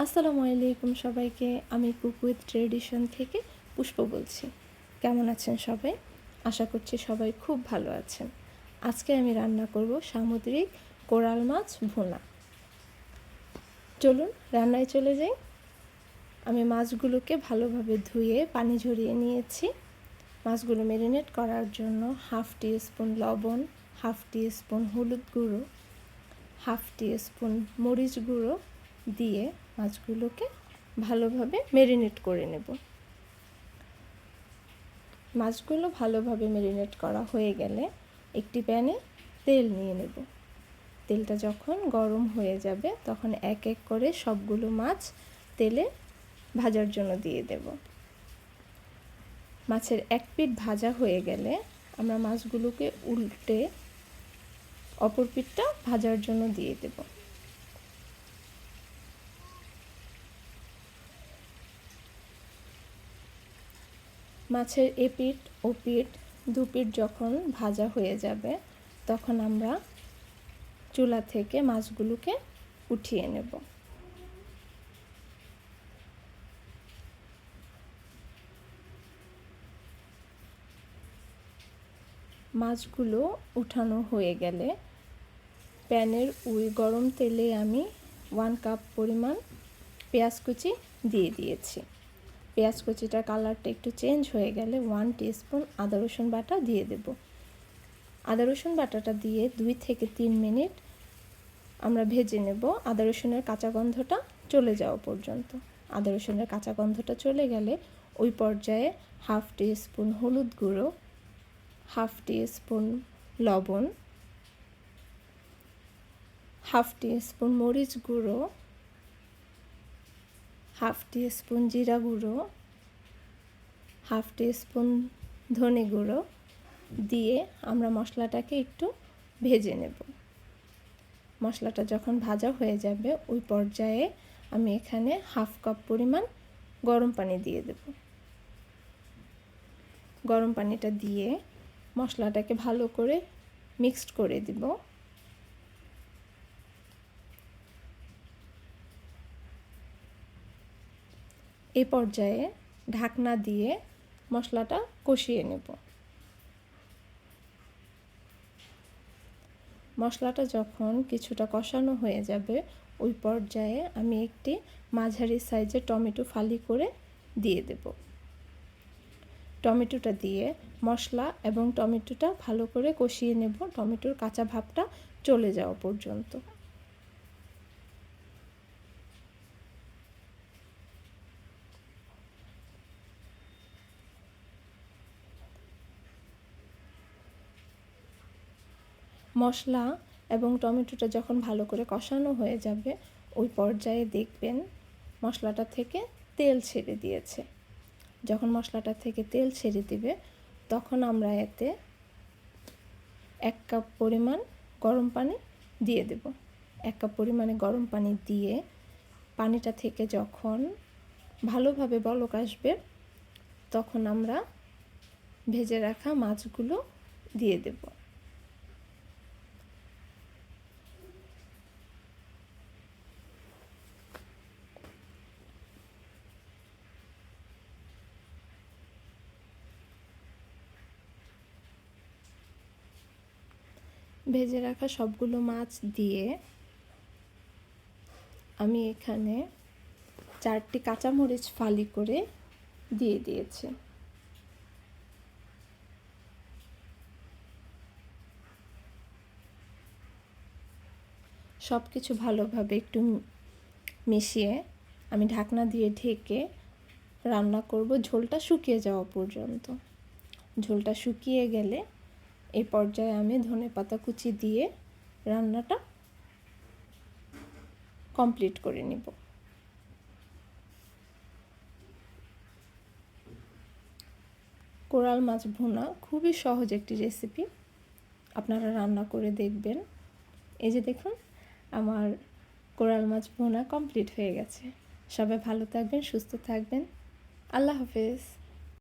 আসসালামু আলাইকুম সবাইকে, আমি কুক উইথ ট্রেডিশন থেকে পুষ্প বলছি। কেমন আছেন সবাই? আশা করছি সবাই খুব ভালো আছেন। আজকে আমি রান্না করব সামুদ্রিক কোরাল মাছ ভুনা। চলুন, রান্নায় চলে যাই। আমি মাছগুলোকে ভালোভাবে ধুয়ে পানি ঝরিয়ে নিয়েছি। মাছগুলো ম্যারিনেট করার জন্য হাফ টি স্পুন লবণ, হাফ টি স্পুন হলুদ গুঁড়ো, হাফ টি স্পুন মরিচ গুঁড়ো দিয়ে মাছগুলোকে ভালোভাবে মেরিনেট করে নেব। মাছগুলো ভালোভাবে মেরিনেট করা হয়ে গেলে একটি প্যানে তেল নিয়ে নেব। তেলটা যখন গরম হয়ে যাবে তখন এক এক করে সবগুলো মাছ তেলে ভাজার জন্য দিয়ে দেব। মাছের এক পিঠ ভাজা হয়ে গেলে আমরা মাছগুলোকে উল্টে অপর পিঠটা ভাজার জন্য দিয়ে দেবো। মাছের এপিট ও পিঠ দু পিঠ যখন ভাজা হয়ে যাবে, তখন আমরা চুলা থেকে মাছগুলোকে উঠিয়ে নেব। মাছগুলো উঠানো হয়ে গেলে প্যানের ওই গরম তেলে আমি ওয়ান কাপ পরিমাণ পেঁয়াজ কুচি দিয়ে দিয়েছি। পেঁয়াজ কুচিটার কালারটা একটু চেঞ্জ হয়ে গেলে ওয়ান টিস্পুন আদা রসুন বাটা দিয়ে দেব। আদা রসুন বাটাটা দিয়ে দুই থেকে তিন মিনিট আমরা ভেজে নেব। আদা রসুনের কাঁচা গন্ধটা চলে যাওয়া পর্যন্ত। আদা রসুনের কাঁচা গন্ধটা চলে গেলে ওই পর্যায়ে হাফ টি স্পুন হলুদ গুঁড়ো হাফ টি স্পুন লবণ হাফ টি স্পুন মরিচ গুঁড়ো হাফ টি স্পুন জিরা গুঁড়ো, হাফ টি স্পুন ধনে গুঁড়ো দিয়ে আমরা মশলাটাকে একটু ভেজে নেব। মশলাটা যখন ভাজা হয়ে যাবে, ওই পর্যায়ে আমি এখানে হাফ কাপ পরিমাণ গরম পানি দিয়ে দেব। গরম পানিটা দিয়ে মশলাটাকে ভালো করে মিক্সড করে দিব। এই পর্যায়ে ঢাকনা দিয়ে মশলাটা কষিয়ে নেব। মশলাটা যখন কিছুটা কষানো হয়ে যাবে, ওই পর্যায়ে আমি একটি মাঝারি সাইজের টমেটো ফালি করে দিয়ে দেব। টমেটোটা দিয়ে মশলা এবং টমেটোটা ভালো করে কষিয়ে নেব। টমেটোর কাঁচা ভাবটা চলে যাওয়া পর্যন্ত। মশলা এবং টমেটোটা যখন ভালো করে কষানো হয়ে যাবে, ওই পর্যায়ে দেখবেন মশলাটা থেকে তেল ছেড়ে দিয়েছে। যখন মশলাটা থেকে তেল ছেড়ে দিবে, তখন আমরা এতে এক কাপ পরিমাণ গরম পানি দিয়ে দেব। এক কাপ পরিমাণে গরম পানি দিয়ে পানিটা থেকে যখন ভালোভাবে বলক আসবে, তখন আমরা ভেজে রাখা মাছগুলো দিয়ে দেবো। ভেজে রাখা সবগুলো মাছ দিয়ে আমি এখানে চারটি কাঁচামরিচ ফালি করে দিয়ে দিয়েছি। সব কিছু ভালোভাবে একটু মিশিয়ে আমি ঢাকনা দিয়ে ঢেকে রান্না করব। ঝোলটা শুকিয়ে যাওয়া পর্যন্ত। ঝোলটা শুকিয়ে গেলে এই পর্যায়ে আমি ধনে পাতা কুচি দিয়ে রান্নাটা কমপ্লিট করে নিব। কোরাল মাছ ভুনা খুবই সহজ একটি রেসিপি। আপনারা রান্না করে দেখবেন। এই যে দেখুন, আমার কোরাল মাছ ভুনা কমপ্লিট হয়ে গেছে। সবাই ভালো থাকবেন, সুস্থ থাকবেন। আল্লাহ হাফেজ।